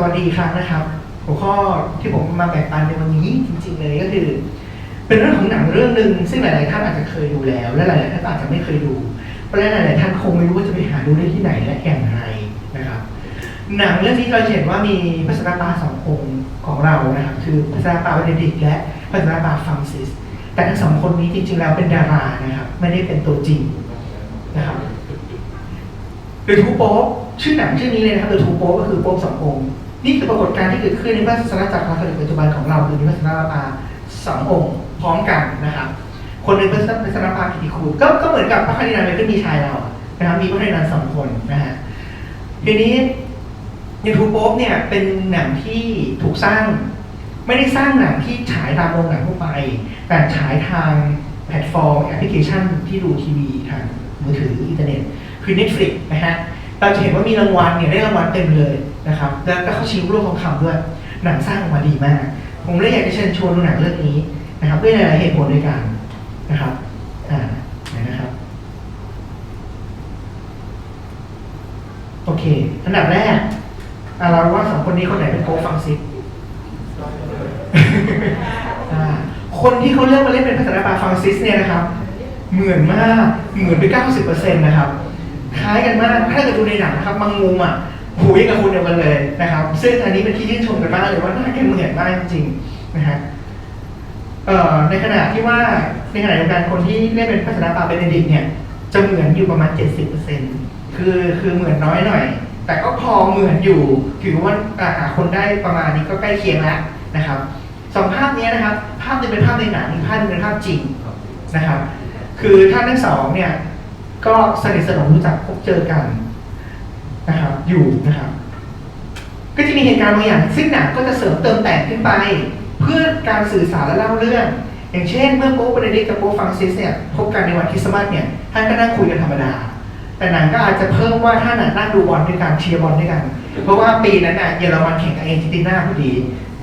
สวัสดีอีกครั้งนะครับ หัวข้อที่ผมมาแบ่งปันในวันนี้จริง ๆ เลยก็คือ เป็นเรื่องของหนังเรื่องหนึ่งซึ่งหลาย ๆ ท่านอาจจะเคยดูแล้ว และหลาย ๆ ท่านอาจจะไม่เคยดูเพราะหลาย ๆ ท่านคงไม่รู้ว่าจะไปหาดูได้ที่ไหนและอย่างไรนะครับ หนังเรื่องนี้เราเห็นว่ามีพระสนปาสององค์ของเรานะครับ คือพระสนปาเบเนดิกต์และพระสนปาฟรังซิส แต่ทั้งสองคนนี้จริง ๆ แล้วเป็นดารานะครับ ไม่ได้เป็นตัวจริงนะครับเดอะทูโป๊ชื่อหนังชื่อนี้เลยนะครับเดอะทูโป๊ก็คือโป๊สององค์ นี่คือปรากฏการณ์ที่เกิดขึ้นในพระศาสนาจักรคาทอลิปัจจุบันของเราคือมีพระศาสนาปาสององค์พร้อมกันนะครับคนหนึ่งเป็นพระศาสนาปากิติคูณก็ก็เหมือนกับพระคารินาเมขึ้นมีชายเรานะครับมีพระคารินาสองคนนะฮะทีนี้เดอะทูโป๊เนี่ยเป็นหนังที่ถูกสร้าง ไม่ได้สร้างหนังที่ฉายตามโรงหนังทั่วไป แต่ฉายทางแพลตฟอร์มแอปพลิเคชันที่ดูทีวีทางมือถืออินเทอร์เน็ตคือ Netflix นะฮะเราจะเห็นว่ามีรางวัลเนี่ยได้รางวัลเต็มเลย นะครับแล้วก็เข้าชิงรูปทองคำด้วย หนังสร้างออกมาดีมาก ผมเลยอยากจะเชิญชวนดูหนังเรื่องนี้นะครับด้วยหลายๆเหตุผลด้วยกันนะครับอ่านะครับโอเค อันดับแรกเราว่าสองคนนี้คนไหนเป็นโป๊ฟังซิอ่าคนที่เขาเลือกมาเล่นเป็นพัฒนาปาฟังซิสเนี่ยนะครับ เหมือนมาก เหมือนไป90%นต์นะครับ คล้ายกันมาก ถ้าเกิดดูในหนังนะครับบางมุมอะ หูยกับคุณเดียวกันเลยนะครับ ซึ่งอันนี้เป็นที่ชื่นชมกันมากเลยว่าหน้าแกเหมือนมากจริงๆนะฮะในขณะที่ว่าในขณะเดียวกันคนที่เล่นเป็นพัฒนาปาเบเนดิกต์เนี่ยจะเหมือนอยู่ประมาณ 70%คือคือเหมือนน้อยหน่อย แต่ก็พอเหมือนอยู่ถือว่าหาคนได้ประมาณนี้ก็ใกล้เคียงแล้วนะครับสองภาพนี้นะครับ ภาพหนึงเป็นภาพในหนังอีกภาพหนึงเป็นภาพจริงนะครับ คือท่านทั้งสองเนี่ยก็สนิทสนมรู้จักพบเจอกัน นะครับอยู่นะครับก็จะมีเหตุการณ์บางอย่างซึ่งหนังก็จะเสริมเติมแต่งขึ้นไป เพื่อการสื่อสารและเล่าเรื่อง อย่างเช่น เมื่อโป๊ปเบเนดิกกับโป๊ปฟรังซิสเนี่ยพบกันในวันคริสต์มาสเนี่ยท่านก็นั่งคุยกันธรรมดา แต่หนังก็อาจจะเพิ่มว่าท่านนั่งดูบอลด้วยกันเชียร์บอลด้วยกัน เพราะว่าปีนั้นน่ะเยอรมันแข่งกับอร์เจนตินาพอดี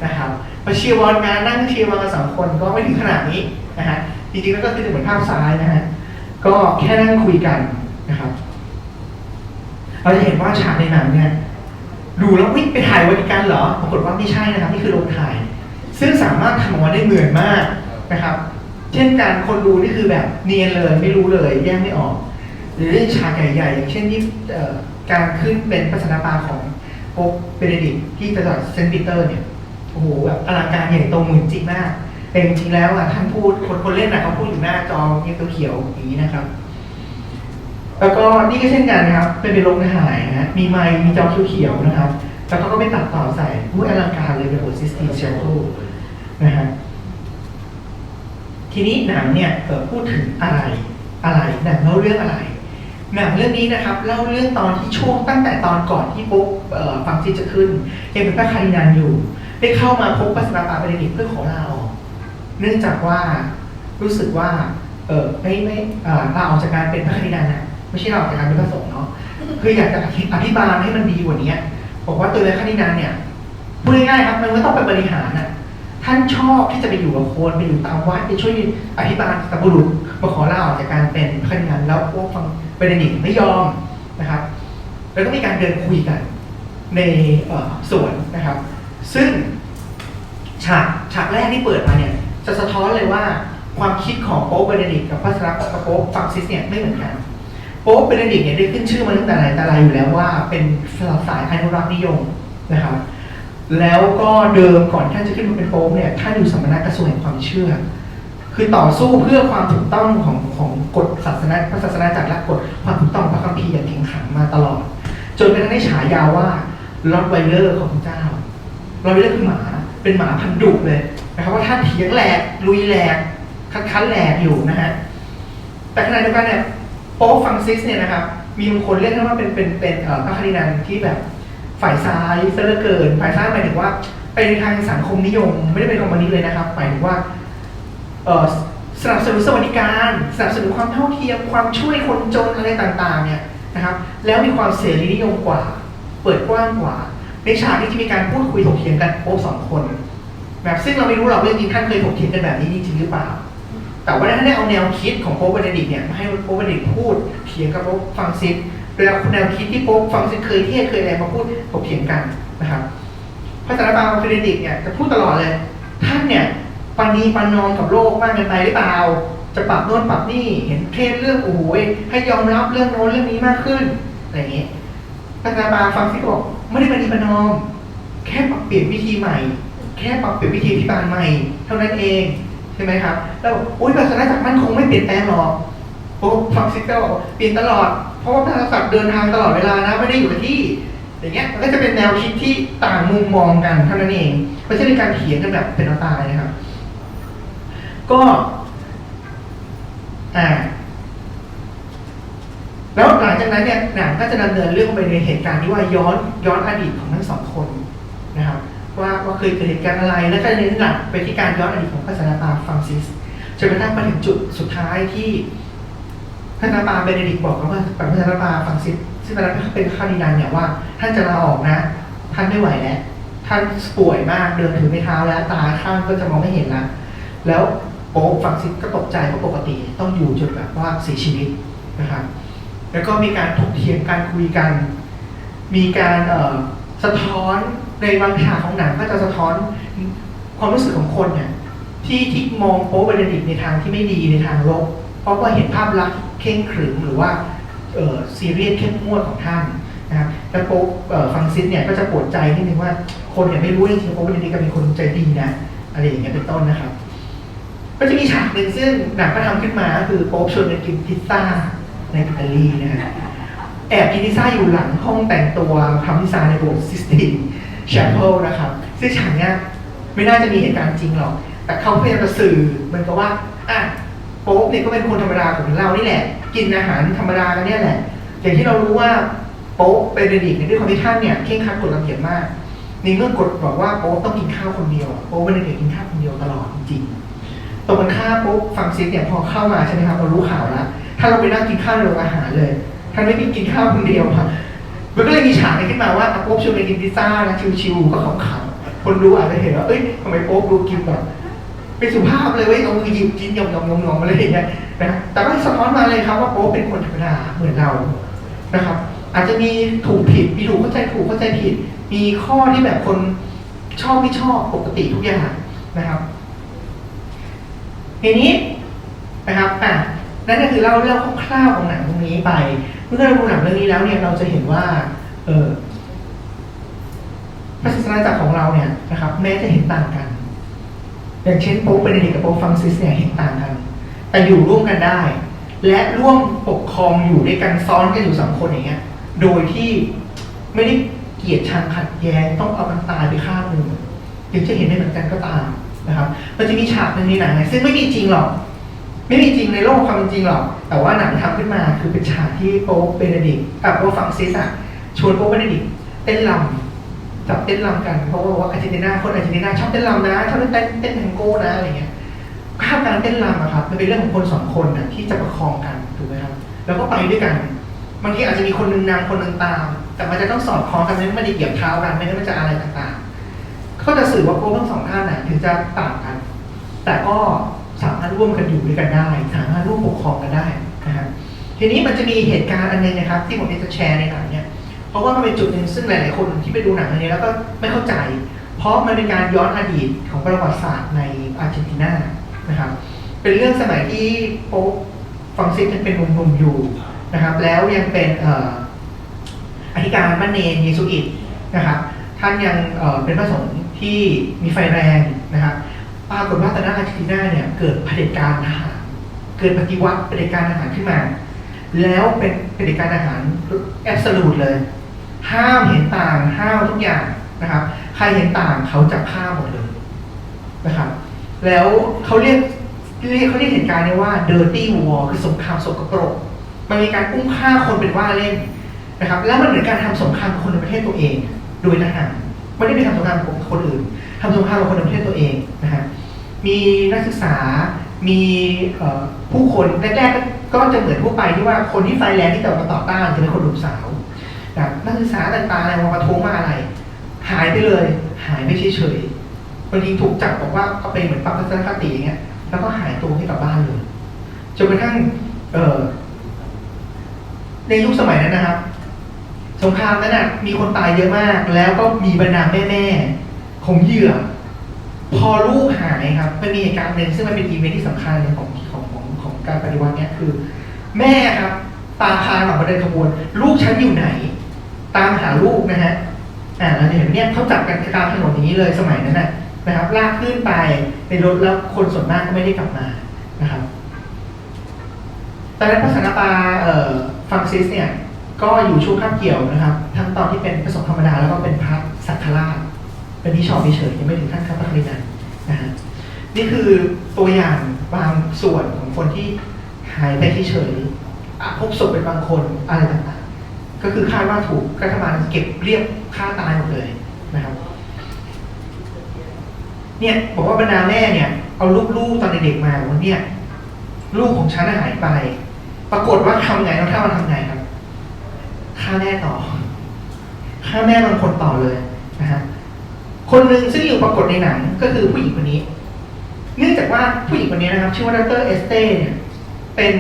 นะครับพอเชียร์บอลมานั่งเชียร์บอลกันสองคนก็ไม่ถึงขนาดนี้นะฮะจริงๆแล้วก็คือเหมือนภาพซ้ายนะฮะก็แค่นั่งคุยกันนะครับ เราจะเห็นว่าฉากในหนังเนี่ยดูแล้ววิ่งไปถ่ายวาติกันเหรอปรากฏว่าไม่ใช่นะครับนี่คือโรงถ่าย ซึ่งสามารถทำออกมาได้เหมือนมากนะครับ เช่นการคนดูนี่คือแบบเนียนเลยไม่รู้เลยแยกไม่ออก หรือฉากใหญ่ๆอย่างเช่นที่การขึ้นเป็นพัฒนาปาของโป๊ปเบเนดิกที่จังหวัดเซนต์ปีเตอร์เนี่ยโอ้โหแบบอลังการใหญ่โตเหมือนจริงมากแต่จริงๆแล้วอะท่านพูดคนคนเล่นนะเขาพูดอยู่หน้าจอเขียวๆอย่างนี้นะครับ แล้วก็นี่ก็เช่นกันนะครับ เป็นเป็นโรงถ่ายนะฮะมีไมค์มีจอเขียวๆนะครับ แล้วเขาก็ไม่ตัดต่อใส่ผู้อลังการเลยเป็นโอซิสตีเชลโคนะฮะทีนี้หนังเนี่ยเพูดถึงอะไรอะไรหนังเล่าเรื่องอะไรหนังเรื่องนี้นะครับเล่าเรื่องตอนที่ช่วงตั้งแต่ตอนก่อนที่ปุ๊บฟังซิสจะขึ้นยังเป็นพระคารินานอยู่ ได้เข้ามาพบปัสนาปาเบเนดิกเพื่อขอลาออกเนื่องจากว่ารู้สึกว่าเออไม่ไม่เอ่อลาออกจากการเป็นพระคารินานนะ ไม่ใช่ลาออกจากการเป็นพระสงฆ์เนาะคืออยากจะอธิบายให้มันดีกว่านี้บอกว่าตัวพระคารินานเนี่ยพูดง่ายๆครับ มันไม่ต้องไปบริหารน่ะท่านชอบที่จะไปอยู่กับคนไปอยู่ตามวัดไปช่วยอธิบายกับบุรุษมาขอลาออกจากการเป็นพระนันแล้วพวกฟังเบเนดิกไม่ยอมนะครับ แล้วก็มีการเดินคุยกันในสวนนะครับ ซึ่งฉากฉากแรกที่เปิดมาเนี่ยจะสะท้อนเลยว่าความคิดของโป๊ปเบเนดิกกับพระสรับกับโป๊ปฟรังซิสเนี่ยไม่เหมือนกัน โป๊ปเบเนดิกเนี่ยได้ขึ้นชื่อมาตั้งแต่ไหนแต่ไรอยู่แล้วว่าเป็นสายอนุรักษ์นิยมนะครับแล้วก็เดิมก่อนท่านจะขึ้นมาเป็นโป๊ปเนี่ยท่านอยู่สมณกระทรวงแห่งความเชื่อ คือต่อสู้เพื่อความถูกต้องของของกฎศาสนาพระศาสนาจักรและกฎความถูกต้องพระคัมภีร์อย่างแข็งขันมาตลอด จนกระทั่งได้ฉายาว่าลอตไวเลอร์ของพระเจ้าลอตไวเลอร์คือหมาเป็นหมาพันดุเลยนะครับว่าท่านเถียงแหลกลุยแหลกคัดคันแหลกอยู่นะฮะแต่ขณะเดียวกันเนี่ย โป๊ปฟังซิสเนี่ยนะครับ มีบางคนเรียกท่านว่าเป็นเป็นเป็นพระคารินันที่แบบฝ่ายซ้ายซเหลือเกิน ฝ่ายซ้ายหมายถึงว่าไปในทางสังคมนิยม ไม่ได้เป็นคอมมิวนิสต์เลยนะครับหมายถึงว่าสนับสนุนสวัสดิการสนับสนุนความเท่าเทียมความช่วยคนจนอะไรต่างๆเนี่ยนะครับแล้วมีความเสรีนิยมกว่า เปิดกว้างกว่า ในฉากนี้จะมีการพูดคุยถกเถียงกันโป๊ปสองคน แบบซึ่งเราไม่รู้หรอกเรื่องจริงท่านเคยถกเถียงกันแบบนี้จริงหรือเปล่า แต่ว่าท่านได้เอาแนวคิดของโป๊ปเบเนดิกเนี่ยมาให้โป๊ปเบเนดิกพูดเถียงกับโป๊ปฟังซิสโดยเอาแนวคิดที่โป๊ปฟังซิสเคยเทศเคยอะไรมาพูดถกเถียงกันนะครับพระสารบาลเฟเดริกเนี่ยจะพูดตลอดเลย ท่านเนี่ยปณีปันนอมกับโลกมากเกินไปหรือเปล่า จะปรับโน่นปรับนี่เห็นเทศเรื่องโอ้ยให้ยอมรับเรื่องโน้นเรื่องนี้มากขึ้นอะไรอย่างเงี้ยพระสารบาลฟังซิก็บอกไม่ได้ปณีปันนอมแค่ปรับเปลี่ยนวิธีใหม่ แค่ปรับเปลี่ยนวิธีอธิบายใหม่ เท่านั้นเอง ใช่ไหมครับ แล้วอุ้ยศาสนาจักรมันคงไม่เปลี่ยนแปลงหรอกโอ้ฟังซิก็บอกเปลี่ยนตลอด เพราะว่าพระศาสนาเดินทางตลอดเวลานะไม่ได้อยู่ที่ อย่างเงี้ยมันก็จะเป็นแนวคิดที่ต่างมุมมองกันเท่านั้นเองไม่ใช่เป็นการเถียงกันแบบเป็นตายนะครับ ก็อ่าแล้วหลังจากนั้นเนี่ยหนังก็จะดำเนินเรื่องไปในเหตุการณ์ที่ว่าย้อนย้อนอดีตของทั้งสองคนนะครับ ว่าว่าเคยเกิดเหตุการณ์อะไร แล้วก็เน้นหลักไปที่การย้อนอดีตของพระสนาปาฟรังซิสจนกระทั่งมาถึงจุดสุดท้ายที่พระสนาปาเบเนดิกบอกกับว่าพระสนาปาฟรังซิสซึ่งตอนนั้นเป็นข้าดินันเนี่ยว่าท่านจะลาออกนะ ท่านไม่ไหวแล้วท่านป่วยมากเดินถือไม่เท้าแล้วตาข้างก็จะมองไม่เห็นแล้วแล้วโป๊ฟังซิสก็ตกใจเพราะปกติต้องอยู่จนแบบว่าเสียชีวิตนะครับ แล้วก็มีการถกเถียงการคุยกัน มีการสะท้อน ในบางฉากของหนังก็จะสะท้อนความรู้สึกของคนเนี่ยที่ที่มองโป๊เบเนดิกในทางที่ไม่ดีในทางลบ เพราะว่าเห็นภาพลักษณ์เคร่งขรึมหรือว่าเออซีเรียสเข้มงวดของท่านนะครับแล้วโป๊ฟังซิสเนี่ยก็จะปวดใจนิดนึงว่าคนเนี่ยไม่รู้จริงๆโป๊เบเนดิกก็เป็นคนใจดีนะอะไรอย่างเงี้ยเป็นต้นนะครับ ก็จะมีฉากหนึ่งซึ่งหนังก็ทำขึ้นมาคือโป๊ชวนกันกินพิซซ่าในอิตาลีนะฮะแอบกินพิซซ่าอยู่หลังห้องแต่งตัวทำพิซซ่าในโบสถ์ซิสติน แชปเปิลนะครับ ซึ่งฉากเนี้ยไม่น่าจะมีเหตุการณ์จริงหรอก แต่เขาพยายามจะสื่อเหมันก็ว่าอะโป๊ปเนี่ยก็เป็นคนธรรมดาของเรานี่แหละ กินอาหารธรรมดากันเนี่ยแหละ อย่างที่เรารู้ว่าโป๊ปเบเนดิกต์เนี่ยด้วยความที่ท่านเนี่ยเคร่งครัดกฎระเบียบมากในเมื่อกฎบอกว่าโป๊ปต้องกินข้าวคนเดียวโป๊ปเบเนดิกกินข้าวคนเดียวตลอดจริงตรงกันข้ามปุ๊บฟังซิสเนี่ยพอเข้ามาใช่ไหมครับเรารู้ข่าวแล้วถ้าเราไปนั่งกินข้าวในโรงอาหารเลยท่านไม่กินกินข้าวคนเดียวครับ มันก็เลยมีฉากนี้ขึ้นมาว่าโป๊บชวนไปกินพิซซ่านะชิวๆก็ขำๆคนดูอาจจะเห็นว่าเอ้ยทำไมโป๊บดูกินแบบเป็นสุภาพเลยเว้ยเอามือหยิบกินยำๆๆๆอะไรอย่างเงี้ยนะแต่ก็สะท้อนมาเลยครับว่าโป๊บเป็นคนธรรมดาเหมือนเรานะครับ อาจจะมีถูกผิดมีถูกเข้าใจถูกเข้าใจผิด มีข้อที่แบบคนชอบไม่ชอบปกติทุกอย่างนะครับทีนี้นะครับอะนั่นก็คือเล่าเรื่องคร่าวๆของหนังตรงนี้ไป เมื่อเราดูหนังเรื่องนี้แล้วเนี่ยเราจะเห็นว่า เออพระศาสนาจักรของเราเนี่ยนะครับ แม้จะเห็นต่างกัน อย่างเช่นโป๊ปเบเนดิกกับโป๊ปฟรังซิสเนี่ยเห็นต่างกัน แต่อยู่ร่วมกันได้ และร่วมปกครองอยู่ด้วยกันซ้อนกันอยู่สองคนอย่างเงี้ย โดยที่ไม่ได้เกลียดชังขัดแย้งต้องเอามันตายไปข้างหนึ่งถึงจะเห็นได้เหมือนกันก็ตามนะครับมันจะมีฉากหนึ่งในหนังเนี่ยซึ่งไม่มีจริงหรอก ไม่มีจริงในโลกความจริงหรอก แต่ว่าหนังทำขึ้นมาคือเป็นฉากที่โป๊ปเบเนดิกกับโป๊ปฟรังซิสอะชวนโป๊ปเบเนดิกเต้นรำจับเต้นรำกันเพราะว่าอาร์เจนตินาคนอาร์เจนตินาชอบเต้นรำนะชอบเต้นเต้นแทงโก้นะอะไรเงี้ยภาพการเต้นรำอะครับมันเป็นเรื่องของคนสองคนนะที่จะประคองกันถูกไหมครับ แล้วก็ไปด้วยกันบางทีอาจจะมีคนนึงนำคนนึงตาม แต่มันจะต้องสอดคล้องกันไม่ไม่ได้เหยียบเท้ากันไม่งั้มันจะอะไรต่างๆก็จะสื่อว่าโป๊ทั้งสองท่านน่ะถึงจะต่างกัน แต่ก็ สามารถร่วมกันอยู่ด้วยกันได้ สามารถร่วมปกครองกันได้นะครับทีนี้มันจะมีเหตุการณ์อันหนึงนะครับ ที่ผมอยากจะแชร์ในหนังเนี่ยเพราะว่ามันเป็นจุดหนึ่งซึ่งหลาย ๆ คนที่ไปดูหนังเรื่องนี้แล้วก็ไม่เข้าใจ เพราะมันเป็นการย้อนอดีตของประวัติศาสตร์ในอาร์เจนตินานะครับเป็นเรื่องสมัยที่โป๊ปฟรังซิสยังเป็นหนุ่มๆอยู่นะครับ แล้วยังเป็นอธิการบ้านเนนเยซูอิตนะครับท่านยังเป็นพระสงฆ์ที่มีไฟแรงนะครับ ปรากฏว่าตอนนั้นอาร์เจนตินาเนี่ยเกิดเผด็จการทหารเกิดปฏิวัติเผด็จการทหารขึ้นมา แล้วเป็นเผด็จการทหารแอบสูตเลย ห้ามเห็นต่างห้ามทุกอย่างนะครับ ใครเห็นต่างเขาจับฆ่าหมดเลยนะครับ แล้วเขาเรียกเรียกเขาเรียกเหตุการณ์นี้ว่า dirty war คือสงครามสกปรกมันมีการอุ้มฆ่าคนเป็นว่าเล่นนะครับ แล้วมันเหมือนการทำสงครามกับคนในประเทศตัวเอง โดยทหารไม่ได้ไปทำสงครามกับคนอื่นทำสงครามกับคนในประเทศตัวเองนะฮะ มีนักศึกษา มีผู้คนแรกๆก็จะเหมือนทั่วไปที่ว่าคนที่ไฟแรงที่จะมาต่อต้านจะเป็นคนหนุ่มสาวนะนักศึกษาต่างๆอะไรมาประท้วงมาอะไร หายไปเลย หายไม่เฉยๆบางทีถูกจับบอกว่าก็เป็นเหมือนปรับทัศนคติอย่างเงี้ยแล้วก็หายตัวให้กลับบ้านเลยจนกระทั่งเในยุคสมัยนั้นนะครับสงครามนั้นนะมีคนตายเยอะมาก แล้วก็มีบรรดาแม่แม่ของเหยื่อ พอลูกหายครับมันมีเหตุการณ์หนึ่งซึ่งมันเป็นอีเวนท์ที่สำคัญของของของของการปฏิวัติเนี่ยคือ แม่ครับ ตามพาออกมาเดินขบวน ลูกฉันอยู่ไหน ตามหาลูกนะฮะอ่าเราจะเห็นเนี่ยเขาจับกันกลางถนนอย่างนี้เลยสมัยนั้นนะนะครับลากขึ้นไปในรถแล้วคนส่วนมากก็ไม่ได้กลับมานะครับตอนนั้นพระสนตะปาเอ่อฟังซิสเนี่ยก็อยู่ช่วงคาบเกี่ยวนะครับ ทั้งตอนที่เป็นพระสงฆ์ธรรมดาแล้วก็เป็นพระสังฆราชเป็นที่ชอบเฉยยังไม่ถึงขั้นข้าพเจ้า นะฮะนี่คือตัวอย่างบางส่วนของคนที่หายไปเฉยพบศพเป็นบางคนอะไรต่างๆ ก็คือคาดว่าถูกรัฐบาลเก็บเรียบฆ่าตายหมดเลยนะครับเนี่ยบอกว่าบรรดาแม่เนี่ย เอาลูกๆตอนเด็กๆมาวันเนี่ยลูกของฉันหายไป ปรากฏว่าทำไงน้องท่ามาทำไงครับฆ่าแม่ต่อฆ่าแม่บางคนต่อเลยนะฮะ คนหนึ่งซึ่งอยู่ปรากฏในหนังก็คือผู้หญิงคนนี้ เนื่องจากว่าผู้หญิงคนนี้นะครับ ชื่อว่าดรเอสเต้เนี่ยเป็น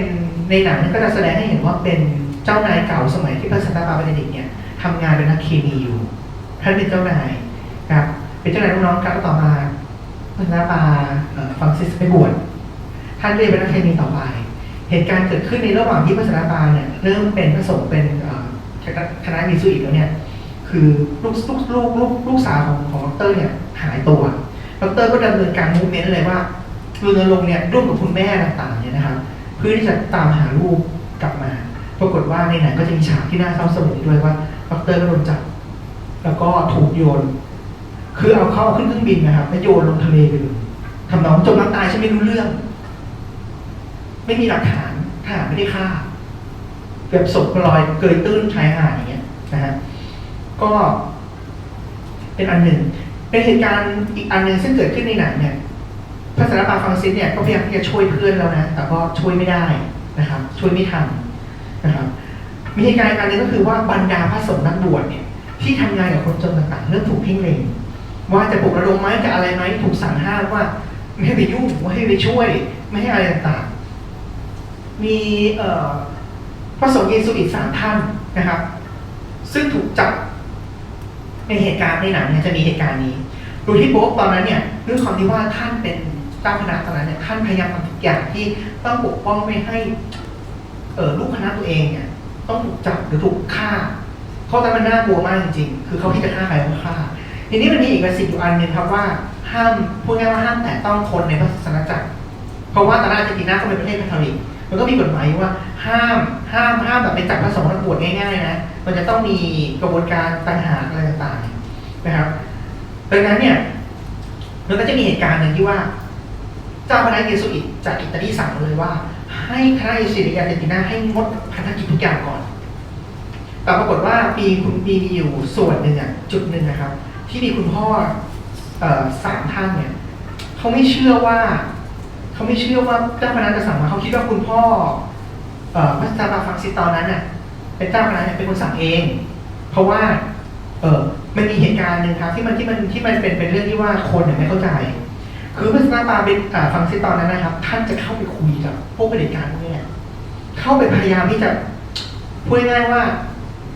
ในหนังก็จะแสดงให้เห็นว่าเป็นเจ้านายเก่าสมัยที่พระสันตะปาเป็นเด็กเนี่ยทำงานเป็นนักเคมีอยู่ท่านเป็นเจ้านายครับเป็นเจ้านายลูกน้องครับต่อมาพระสันตะปาฟังซิสไปบวชท่านก็เลยเป็นนักเคมีต่อไป เหตุการณ์เกิดขึ้นในระหว่างที่พระสารปาเนี่ยเริ่มเป็นพระสงฆ์เป็นคณะมีสุอิตแล้วเนี่ย คือลูกลูกลูกลูกลูกสาวของของดรเนี่ยหายตัวดรก็ดำเนินการมูฟเมนต์เลยว่ารณรงค์เนี่ยร่วมกับคุณแม่ต่างๆเนี่ยนะครับเพื่อที่จะตามหาลูกกลับมา ปรากฏว่าในหนังก็จะมีฉากที่น่าเศร้าสลดด้วยว่าดรก็โดนจับแล้วก็ถูกโยน คือเอาเข้าขึ้นเครื่องบินนะครับแล้วโยนลงทะเลไปเลยทำน้องจมน้ำตายฉันไม่รู้เรื่อง ไม่มีหลักฐานทหารไม่ได้ฆ่าแบบศพลอยเกยตื้นชายหาดอย่างเงี้ยนะฮะ ก็เป็นอันหนึ่ง เป็นเหตุการณ์อีกอันหนึ่งซึ่งเกิดขึ้นในหนังเนี่ยพระสารปาฟังซิสเนี่ยก็พยายามที่จะช่วยเพื่อนแล้วนะ แต่ก็ช่วยไม่ได้นะครับ ช่วยไม่ทันนะครับมีเหตุการณ์อีกอันหนึงก็คือว่าบรรดาพระสงฆ์นักบวชเนี่ยที่ทำงานกับคนจนต่างๆเริ่มถูกเพ่งเล็งว่าจะปลุกระดมไหมจะอะไรไหมถูกสั่งห้ามว่า ไม่ให้ไปยุ่งไม่ให้ไปช่วย ไม่ให้อะไรต่างๆ มีพระสงฆ์เยซูอีกสามท่านนะครับ ซึ่งถูกจับ ในเหตุการณ์ในหนังเนี่ยจะมีเหตุการณ์นี้ดยที่โป๊ปตอนนั้นเนี่ยด้วยความที่ว่าท่านเป็นเจ้าคณะตอนนั้นเนี่ยท่านพยายามทำทุกอย่างที่ต้องปกป้องไม่ให้เออลูกคณะตัวเองเนี่ยต้องถูกจับหรือถูกฆ่าเพราตอนนั้นมันน่ากลัวมากจริงๆ คือเขาที่จะฆ่าใครก็ฆ่าทีนี้มันมีอีกประสิทธิ์อยู่อันหนึ่งครับว่าห้ามพูดง่ายๆว่าห้ามแตะต้องคนในพระศาสนาจักร เพราะว่าตอนนั้นอาร์เจนตินาเขาเป็นประเทศคาทอลิกมันก็มีกฎหมายว่า ห้ามห้ามห้ามแบบไปจับพระสงฆ์นักบวชง่ายๆนะมันจะต้องมีกระบวนการต่างหากอะไรต่างๆนะครับดังนั้นเนี่ยมันก็จะมีเหตุการณ์หนึ่งที่ว่า เจ้าคณะเยซูอิตจากอิตาลีสั่งมาเลยว่า ให้คณะเยซูอิตอาร์เจนตินาให้งดพันธกิจทุกอย่างก่อน แต่ปรากฏว่าปีคุณปีมีอยู่ส่วนหนึ่งอะจุดหนึ่งนะครับ ที่มีคุณพ่ออสามท่านเนี่ยเขาไม่เชื่อว่าเขาไม่เชื่อว่าเจ้าคณะจะสั่งมาเขาคิดว่าคุณพ่อ พระสตาบาฟังซิตอนนั้นน่ะ เป็นเจ้าคณะเป็นคนสั่งเอง เพราะว่า เออมันมีเหตุการณ์หนึ่งครับที่มันที่มันที่มันเป็นเป็นเรื่องที่ว่าคนเนี่ยไม่เข้าใจ คือพระสตาบาเป็นฟังซิตอนนั้นนะครับ ท่านจะเข้าไปคุยกับพวกเผด็จการพวกนี้เนี่ยเข้าไปพยายามที่จะพูดง่ายว่า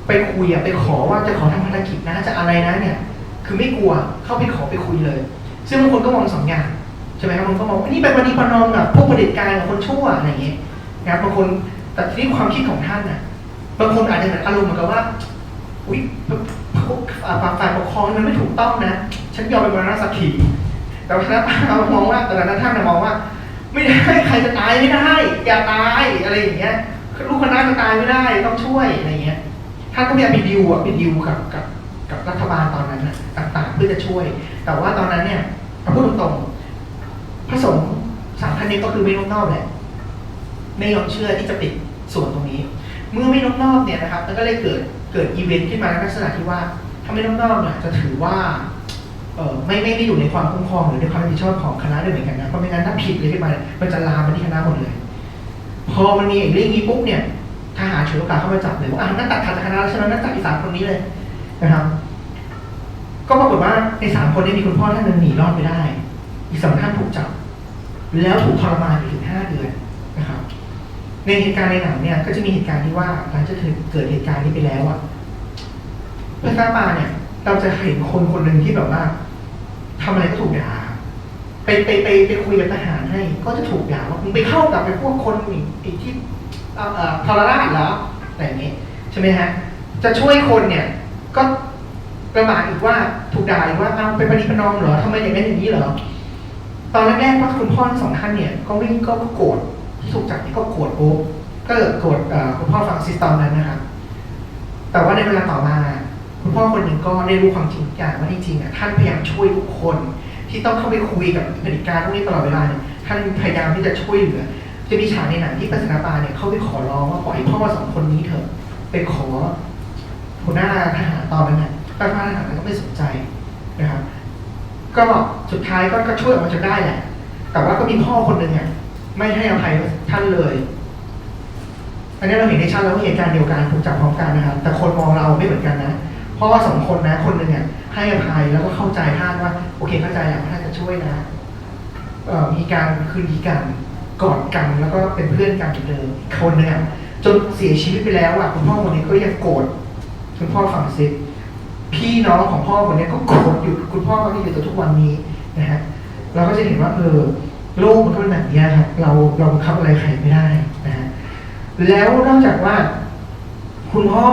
ไปคุยอะไปขอว่าจะขอทำภารกิจนะจะอะไรนะเนี่ย คือไม่กลัวเข้าไปขอไปคุยเลย ซึ่งบางคนก็มองสองอย่างใช่ไหมครับบางคนก็มองนี่เป็นปฏิปนอมกับพวกประเผด็จการกับคนชั่วอะไรอย่างเงี้ยนะครับบางคน แต่ที่ความคิดของท่านน่ะบางคนอาจจะเหมือนอารมณ์เหมือนกับว่า อุ้ยพวกอ่าฝ่ายปกครองมันไม่ถูกต้องนะ ฉันยอมเป็นมรณะสักขีแต่ว่าท่านเรามองว่าแต่ละนั้นท่านมองว่า ไม่ได้ใครจะตายไม่ได้ อย่าตายอะไรอย่างเงี้ยลูกคณะจะตายไม่ได้ต้องช่วยอะไรเงี้ยท่านก็พยายามไปดิวอะไปดิวกับกับกับรัฐบาลตอนนั้นนะต่างๆ เพื่อจะช่วย แต่ว่าตอนนั้นเนี่ยพูดตรงๆพระสงฆ์สามท่านนี้ก็คือไม่นอกนอกแหละ ไม่ยอมเชื่อที่จะปิดส่วนตรงนี้ เมื่อไม่นอกนอกเนี่ยนะครับมันก็เลยเกิดเกิดอีเวนต์ขึ้นมาในลักษณะที่ว่าถ้าไม่นอกนอกเนี่ยจะถือว่าเออไม่ไม่ไม่อยู่ในความคุ้มครองหรือในความรับผิดชอบของคณะด้วยเหมือนกันนะเพราะไม่งั้นถ้าผิดเลยขึ้นมาเนี่ยมันจะลามมาที่คณะหมดเลย พอมันมีอย่างเรื่องนี้ปุ๊บเนี่ยทหารฉวยโอกาสเข้ามาจับเลยว่าอะนั่นตัดขาดจากคณะแล้วใช่ไหมนั่นจับอีสามคนนี้เลยนะครับ ก็ปรากฏว่าในสามคนนี้มีคุณพ่อท่านหนึงหนีรอดไปได้ อีกสองท่านถูกจับ แล้วถูกทรมานอยู่ถึงห้าเดือน ในเหตุการณ์ในหนังเนี่ยก็จะมีเหตุการณ์ที่ว่าหลังจากเกิดเหตุการณ์นี้ไปแล้วอะพระซาปาเนี่ย เราจะเห็นคนคนหนึ่งที่แบบว่าทำอะไรก็ถูกด่าไปไปไปไปคุยกับทหารให้ ก็จะถูกด่าว่ามึงไปเข้ากับไปพวกคนอีกที่เอ่อเอ่อทรราชเหรออะไรอย่างนี้ใช่ไหมฮะ จะช่วยคนเนี่ย ก็ประมาทอีกว่าถูกด่าอีกว่าเอาเป็นปฏิปนอมเหรอทำไมอย่างนั้นอย่างนี้เหรอตอนแรกๆว่าคุณพ่อทั้งสองท่านเนี่ย ก็ไม่ก็โกรธ ที่ถูกจับนี่ก็โกรธโอ๊คก็โกรธเอ่อคุณพ่อฟังซิสตอนนั้นนะครับ แต่ว่าในเวลาต่อมา คุณพ่อคนหนึ่งก็ได้รู้ความจริงอย่างว่าจริงๆอะท่านพยายามช่วยทุกคน ที่ต้องเข้าไปคุยกับเผด็จการพวกนี้ตลอดเวลาเนี่ยท่านพยายามที่จะช่วยเหลือจะมีฉากในหนังที่ปัสนาปาเนี่ยเขาไปขอร้องว่าปล่อยพ่อสองคนนี้เถอะไปขอหัวหน้าทหารตอนนั้นน่ะแต่พระทหารก็ไม่สนใจนะครับ ก็สุดท้ายก็ก็ช่วยออกมาจนได้แหละ แต่ว่าก็มีพ่อคนหนึ่งอะ ไม่ให้อภัยท่านเลย อันนี้เราเห็นในชาติแล้วว่าเหตุการณ์เดียวกันถูกจับพร้อมกันนะครับ แต่คนมองเราไม่เหมือนกันนะ เพราะว่าสองคนนะ คนหนึ่งอะให้อภัยแล้วก็เข้าใจท่านว่า โอเคเข้าใจและว่าท่านจะช่วยนะเออมีการคืนดีกันกอดกันแล้วก็เป็นเพื่อนกันเหมือนเดิมคนหนึงอะจนเสียชีวิตไปแล้วอะคุณพ่อคนนี้ก็ยังโกรธคุณพ่อฝั่งซิสพี่น้องของพ่อคนนี้ก็โกรธอยู่คุณพ่อที่อยู่จนทุกวันนี้นะฮะเราก็จะเห็นว่าเออ โลกมันก็เป็นแบบนี้ครับเราเราบังคับอะไรใครไม่ได้นะฮะแล้วนอกจากว่า คุณพ่อ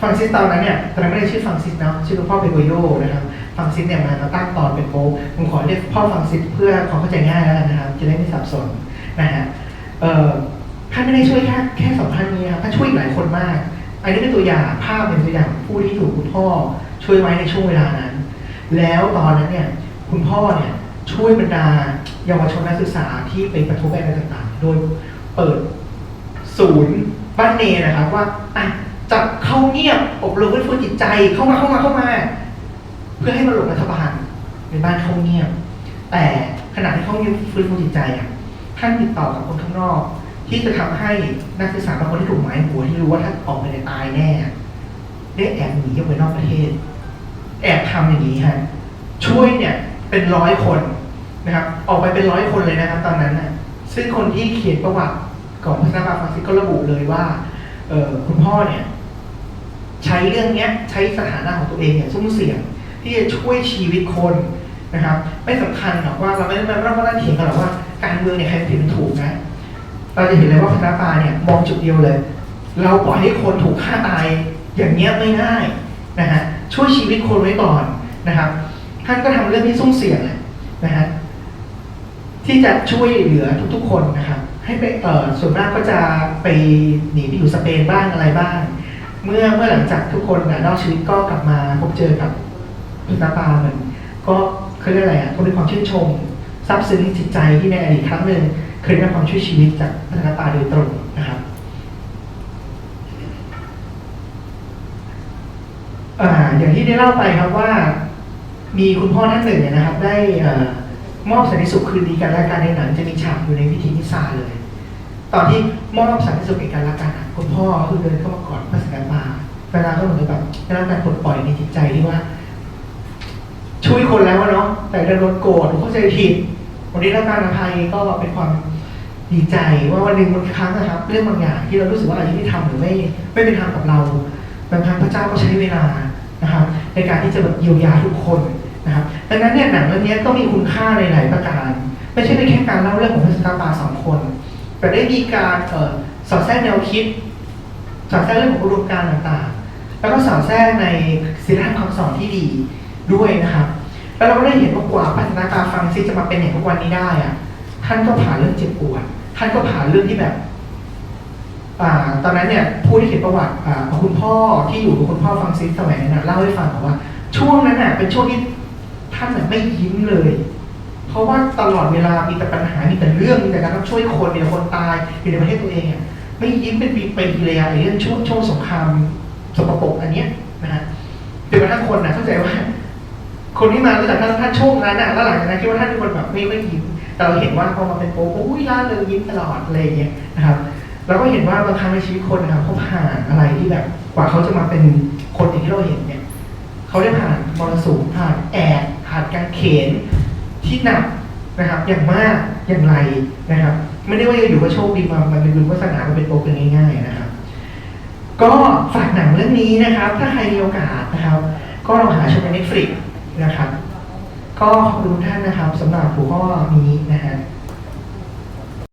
ฟังซิสตอนนั้นเนี่ยตอนนั้นไม่ได้ชื่อฟังซิสนะชื่อคุณพ่อเบโกโยนะครับ ฟังซิสเนี่ยมาตั้งตอนเป็นโป๊ผมขอเรียกพ่อฟังซิสเพื่อความเข้าใจง่ายแล้วกันนะครับ จะได้ไม่สับสนนะฮะเอ่อท่านไม่ได้ช่วยแค่แค่สองท่านนี้ครับท่านช่วยอีกหลายคนมาก อันนี้เป็นตัวอย่างภาพเป็นตัวอย่างผู้ที่ถูกคุณพ่อช่วยไว้ในช่วงเวลานั้น แล้วตอนนั้นเนี่ย คุณพ่อเนี่ย ช่วยบรรดาเยาวชนนักศึกษาที่ไปประท้วงอะไรต่างๆ โดยเปิดศูนย์บ้านเนนะครับว่าอะจับเข้าเงียบอบรมฟื้นฟูจิตใจเข้ามาเข้ามาเข้ามา เพื่อให้มาหลบรัฐบาลในบ้านเข้าเงียบ แต่ขณะที่เขาเงียบฟื้นฟูจิตใจอะท่านติดต่อกับคนข้างนอก ที่จะทำให้นักศึกษาบางคนที่ถูกหมายหัวที่รู้ว่าถ้าออกไปในตายแน่ได้แอบหนีออกไปนอกประเทศ แอบทำอย่างนี้ฮะช่วยเนี่ย เป็นร้อยคนนะครับ ออกไปเป็นร้อยคนเลยนะครับ ตอนนั้นน่ะซึ่งคนที่เขียนประวัติของพระนาบาฟรังซิสก็ระบุเลยว่าเออคุณพ่อเนี่ย ใช้เรื่องเนี้ย ใช้สถานะของตัวเองเนี่ยซุ่มเสี่ยง ที่จะช่วยชีวิตคนนะครับ ไม่สำคัญหรอกว่าเราไม่ได้ไม่ต้องมานั่งเถียงกันหรอกว่าการเมืองเนี่ยใครผิดเป็นถูกนะเราจะเห็นเลยว่าพระนาปาเนี่ยมองจุดเดียวเลย เราปล่อยให้คนถูกฆ่าตายอย่างเงี้ยไม่ได้นะฮะช่วยชีวิตคนไว้ก่อนนะครับ ท่านก็ทำเรื่องที่ซุ่มเสี่ยงแหละนะฮะที่จะช่วยเหลือทุกๆ คนนะครับให้ไปเออส่วนมากก็จะไปหนีไปอยู่สเปนบ้างอะไรบ้าง เมื่อเมื่อหลังจากทุกคนนะนอกชีวิตก็กลับมาพบเจอกับพุทธปาเหมือนก็เขาเรียกอะไรอะก็เป็นความชื่นชมซาบซึ้งจิตใจที่ในอดีตครั้งหนึ่งเคยได้รับความช่วยชีวิตจากพัฒนาปาโดยตรงนะครับอ่าอย่างที่ได้เล่าไปครับว่า มีคุณพ่อท่านหนึ่งเนี่ยนะครับ ได้มอบสันติสุขคืนดีกันและกันในหนังจะมีฉากอยู่ในพิธีนิสาเลย ตอนที่มอบสันติสุขแก่กันและกันคุณพ่อคือเดินเข้ามากอดพระสังฆปาเวลาก็เหมือนแบบได้รับการปลดปล่อยในจิตใจที่ว่า ช่วยคนแล้วเนาะแต่ดันโดโกรธเข้าใจผิดวันนี้รับการอภัยก็เป็นความดีใจว่าวันหนึ่งบางครั้งนะครับ เรื่องบางอย่างที่เรารู้สึกว่าอะไรที่ไม่ทำหรือไม่ไม่เป็นธรรมกับเราบางครั้งพระเจ้าก็ใช้เวลานะครับในการที่จะแบบเยียวยาทุกคน นะครับดังนั้นเนี่ยหนังเรื่องนี้ก็มีคุณค่าในหลายประการ ไม่ใช่เป็นแค่การเล่าเรื่องของพระสกาปาสองคน แต่ได้มีการเออสอดแทรกแนวคิด สอดแทรกเรื่องของอุดมการณ์ต่างๆ แล้วก็สอดแทรกในศีลธรรมคำสอนที่ดีด้วยนะครับ แล้วเราก็ได้เห็นว่ากว่าพัฒนาการฟังซิจะมาเป็นอย่างทุกวันนี้ได้อะท่านก็ผ่านเรื่องเจ็บปวด ท่านก็ผ่านเรื่องที่แบบอ่าตอนนั้นเนี่ยผู้ที่เขียนประวัติอ่าของคุณพ่อที่อยู่กับคุณพ่อฟังซิสสมัยนั้นเล่าให้ฟังบอกว่า ช่วงนั้นน่ะเป็นช่วงที่ ท่านไม่ยิ้มเลย เพราะว่าตลอดเวลามีแต่ปัญหา มีแต่เรื่อง มีแต่การต้องช่วยคนมีแต่คนตายอยู่ในประเทศตัวเองอะไม่ยิ้มเป็นปีปีเลยอะไอ้เรื่องช่วงช่วงสงครามสกปรกอันเนี้ยนะฮะจนกระทั่งคนนะเข้าใจว่า คนที่มารู้จักท่านท่านช่วงนั้นน่ะแล้วหลังจากนั้นคิดว่าท่านเป็นคนแบบไม่ไม่ยิ้มแต่เราเห็นว่าพอมาเป็นโป๊ะอุ้ยล่าเริงยิ้มตลอดอะไรอย่างเงี้ยนะครับเราก็เห็นว่าบางครั้งในชีวิตคนนะครับเขาผ่านอะไรที่แบบ กว่าเขาจะมาเป็นคนอย่างที่เราเห็นเนี่ยเขาได้ผ่านมรสุมผ่านแอบ ผ่านการเขนที่หนักนะครับ อย่างมากอย่างไรนะครับ ไม่ได้ว่าจะอยู่ว่าโชคดีมามันเป็นบุญวาสนามันเป็นโปรกันง่ายๆนะครับ ก็ฝากหนังเรื่องนี้นะครับ ถ้าใครมีโอกาสนะครับ ก็ลองหาชมในเน็ตฟลิกนะครับ ก็ขอบคุณทุกท่านนะครับสำหรับหัวข้อนี้